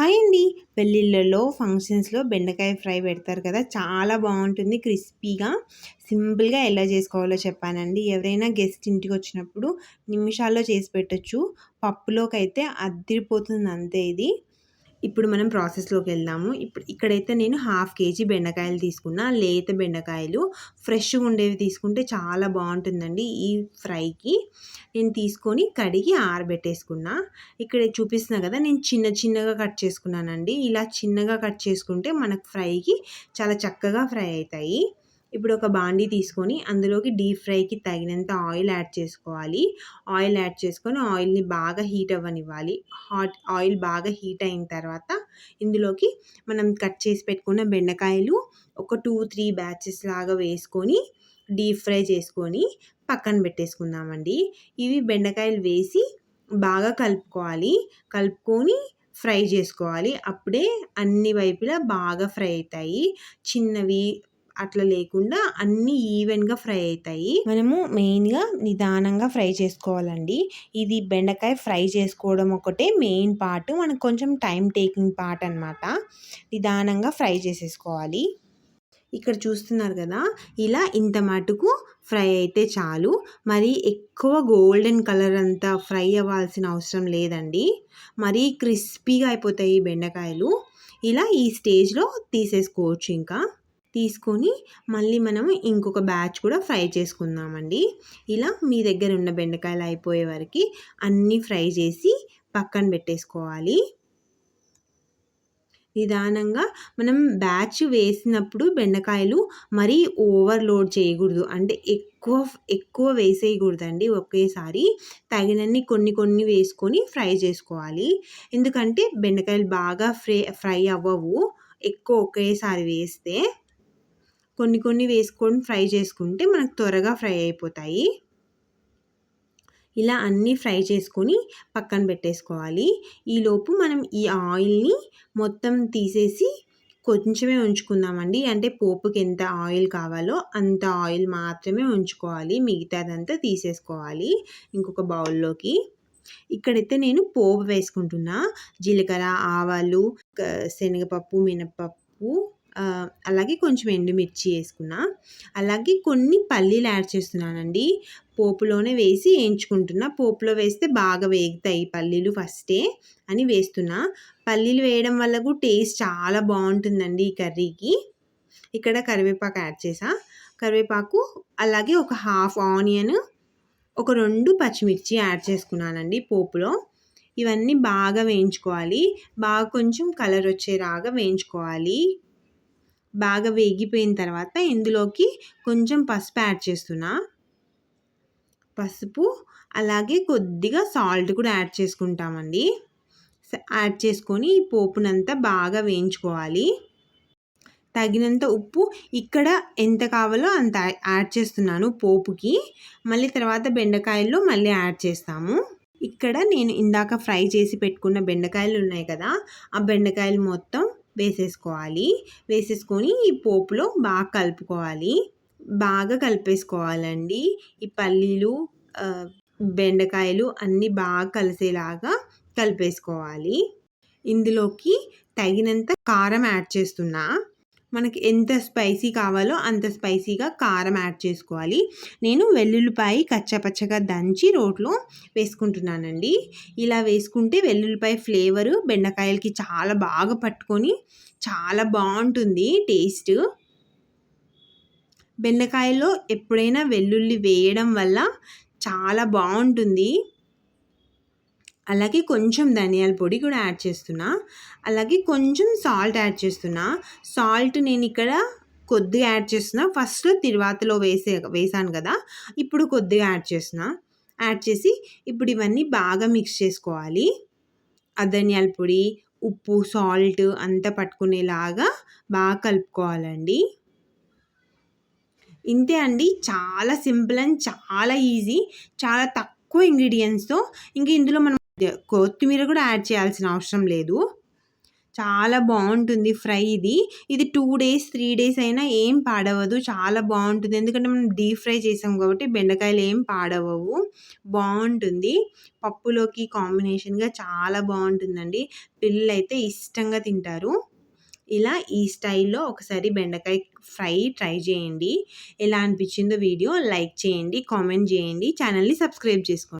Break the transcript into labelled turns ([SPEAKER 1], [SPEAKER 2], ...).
[SPEAKER 1] Hi అండి పెళ్ళిళ్ళలో ఫంక్షన్స్లో బెండకాయ ఫ్రై పెడతారు కదా చాలా బాగుంటుంది. క్రిస్పీగా సింపుల్గా ఎలా చేసుకోవాలో చెప్పానండి. ఎవరైనా గెస్ట్ ఇంటికి వచ్చినప్పుడు నిమిషాల్లో చేసి పెట్టచ్చు. పప్పులోకి అయితే అద్దరిపోతుంది అంతే ఇది. ఇప్పుడు మనం ప్రాసెస్లోకి వెళ్దాము. ఇప్పుడు ఇక్కడైతే నేను హాఫ్ కేజీ బెండకాయలు తీసుకున్నా. లేత బెండకాయలు ఫ్రెష్గా ఉండేవి తీసుకుంటే చాలా బాగుంటుందండి ఈ ఫ్రైకి. నేను తీసుకొని కడిగి ఆరబెట్టేసుకున్నా. ఇక్కడ చూపిస్తున్నా కదా నేను చిన్న చిన్నగా కట్ చేసుకున్నానండి. ఇలా చిన్నగా కట్ చేసుకుంటే మనకు ఫ్రైకి చాలా చక్కగా ఫ్రై అవుతాయి. ఇప్పుడు ఒక బాండీ తీసుకొని అందులోకి డీప్ ఫ్రైకి తగినంత ఆయిల్ యాడ్ చేసుకోవాలి. ఆయిల్ యాడ్ చేసుకొని ఆయిల్ని బాగా హీట్ అవ్వనివ్వాలి. హాట్ ఆయిల్ బాగా హీట్ అయిన తర్వాత ఇందులోకి మనం కట్ చేసి పెట్టుకున్న బెండకాయలు ఒక టూ త్రీ బ్యాచెస్ లాగా వేసుకొని డీప్ ఫ్రై చేసుకొని పక్కన పెట్టేసుకుందామండి. ఇవి బెండకాయలు వేసి బాగా కలుపుకోవాలి. కలుపుకొని ఫ్రై చేసుకోవాలి. అప్పుడే అన్ని వైపులా బాగా ఫ్రై అవుతాయి. చిన్నవి అట్లా లేకుండా అన్నీ ఈవెన్గా ఫ్రై అవుతాయి మనము మెయిన్గా నిదానంగా ఫ్రై చేసుకోవాలండి. ఇది బెండకాయ ఫ్రై చేసుకోవడం ఒకటే మెయిన్ పార్ట్. మనకు కొంచెం టైం టేకింగ్ పార్ట్ అనమాట నిదానంగా ఫ్రై చేసేసుకోవాలి. ఇక్కడ చూస్తున్నారు కదా ఇలా ఇంత మటుకు ఫ్రై అయితే చాలు. మరి ఎక్కువ గోల్డెన్ కలర్ అంతా ఫ్రై అవ్వాల్సిన అవసరం లేదండి. మరీ క్రిస్పీగా అయిపోతాయి బెండకాయలు. ఇలా ఈ స్టేజ్లో తీసేసుకోవచ్చు ఇంకా. తీసుకొని మళ్ళీ మనం ఇంకొక బ్యాచ్ కూడా ఫ్రై చేసుకుందామండి. ఇలా మీ దగ్గర ఉన్న బెండకాయలు అయిపోయే వరకు అన్నీ ఫ్రై చేసి పక్కన పెట్టేసుకోవాలి. నిదానంగా మనం బ్యాచ్ వేసినప్పుడు బెండకాయలు మరీ ఓవర్లోడ్ చేయకూడదు. అంటే ఎక్కువ ఎక్కువ వేసేయకూడదండి. ఒకేసారి తగినన్ని కొన్ని కొన్ని వేసుకొని ఫ్రై చేసుకోవాలి. ఎందుకంటే బెండకాయలు బాగా ఫ్రై ఫ్రై అవ్వవు. ఎక్కువ ఒకేసారి వేస్తే కొన్ని కొన్ని వేసుకొని ఫ్రై చేసుకుంటే మనకు త్వరగా ఫ్రై అయిపోతాయి. ఇలా అన్నీ ఫ్రై చేసుకొని పక్కన పెట్టేసుకోవాలి. ఈలోపు మనం ఈ ఆయిల్ని మొత్తం తీసేసి కొంచెమే ఉంచుకుందామండి. అంటే పోపుకి ఎంత ఆయిల్ కావాలో అంత ఆయిల్ మాత్రమే ఉంచుకోవాలి. మిగతాదంతా తీసేసుకోవాలి ఇంకొక బౌల్లోకి. ఇక్కడైతే నేను పోపు వేసుకుంటున్నా. జీలకర్ర ఆవాలు శనగపప్పు మినపప్పు అలాగే కొంచెం ఎండుమిర్చి వేసుకున్నా. అలాగే కొన్ని పల్లీలు యాడ్ చేస్తున్నానండి. పోపులోనే వేసి వేయించుకుంటున్నా. పోపులో వేస్తే బాగా వేగుతాయి పల్లీలు ఫస్టే అని వేస్తున్నా. పల్లీలు వేయడం వల్ల కూడా టేస్ట్ చాలా బాగుంటుందండి ఈ కర్రీకి. ఇక్కడ కరివేపాకు యాడ్ చేసా. కరివేపాకు అలాగే ఒక హాఫ్ ఆనియన్ ఒక రెండు పచ్చిమిర్చి యాడ్ చేసుకున్నానండి పోపులో. ఇవన్నీ బాగా వేయించుకోవాలి. బాగా కొంచెం కలర్ వచ్చేలాగా వేయించుకోవాలి. బాగా వేగిపోయిన తర్వాత ఇందులోకి కొంచెం పసుపు యాడ్ చేస్తున్నా. పసుపు అలాగే కొద్దిగా సాల్ట్ కూడా యాడ్ చేసుకుంటామండి. యాడ్ చేసుకొని ఈ పోపునంతా బాగా వేయించుకోవాలి. తగినంత ఉప్పు ఇక్కడ ఎంత కావాలో అంత యాడ్ చేస్తున్నాను పోపుకి. మళ్ళీ తర్వాత బెండకాయల్లో మళ్ళీ యాడ్ చేస్తాము. ఇక్కడ నేను ఇందాక ఫ్రై చేసి పెట్టుకున్న బెండకాయలు ఉన్నాయి కదా ఆ బెండకాయలు మొత్తం వేసేసుకోవాలి. వేసేసుకొని ఈ పోపులో బాగా కలుపుకోవాలి. బాగా కలిపేసుకోవాలండి. ఈ పల్లీలు బెండకాయలు అన్నీ బాగా కలిసేలాగా కలిపేసుకోవాలి. ఇందులోకి తగినంత కారం యాడ్ చేస్తున్నా. మనకి ఎంత స్పైసీ కావాలో అంత స్పైసీగా కారం యాడ్ చేసుకోవాలి. నేను వెల్లుల్లిపాయ కచ్చపచ్చగా దంచి రోట్లో వేసుకుంటున్నానండి. ఇలా వేసుకుంటే వెల్లుల్లిపాయ ఫ్లేవరు బెండకాయలకి చాలా బాగా పట్టుకొని చాలా బాగుంటుంది టేస్ట్ బెండకాయలో ఎప్పుడైనా వెల్లుల్లి వేయడం వల్ల చాలా బాగుంటుంది. అలాగే కొంచెం ధనియాల పొడి కూడా యాడ్ చేస్తున్నా. అలాగే కొంచెం సాల్ట్ యాడ్ చేస్తున్నా. సాల్ట్ నేను ఇక్కడ కొద్దిగా యాడ్ చేస్తున్నా. ఫస్ట్ తిరువాతలో వేసే వేసాను కదా ఇప్పుడు కొద్దిగా యాడ్ చేస్తున్నా. యాడ్ చేసి ఇప్పుడు ఇవన్నీ బాగా మిక్స్ చేసుకోవాలి. ఆ ధనియాల పొడి ఉప్పు సాల్ట్ అంతా పట్టుకునేలాగా బాగా కలుపుకోవాలండి. ఇంతే అండి. చాలా సింపుల్ అండ్ చాలా ఈజీ. చాలా తక్కువ ఇంగ్రీడియంట్స్తో ఇంక ఇందులో మనం కొత్తిమీర కూడా యాడ్ చేయాల్సిన అవసరం లేదు. చాలా బాగుంటుంది ఫ్రై ఇది. ఇది టూ డేస్ త్రీ డేస్ అయినా ఏం పాడవదు. చాలా బాగుంటుంది. ఎందుకంటే మనం డీప్ ఫ్రై చేసాం కాబట్టి బెండకాయలు ఏం పాడవవు. బాగుంటుంది. పప్పులోకి కాంబినేషన్గా చాలా బాగుంటుందండి. పిల్లలు అయితే ఇష్టంగా తింటారు. ఇలా ఈ స్టైల్లో ఒకసారి బెండకాయ ఫ్రై ట్రై చేయండి. ఎలా అనిపించిందో వీడియో లైక్ చేయండి కామెంట్ చేయండి. ఛానల్ని సబ్స్క్రైబ్ చేసుకోండి.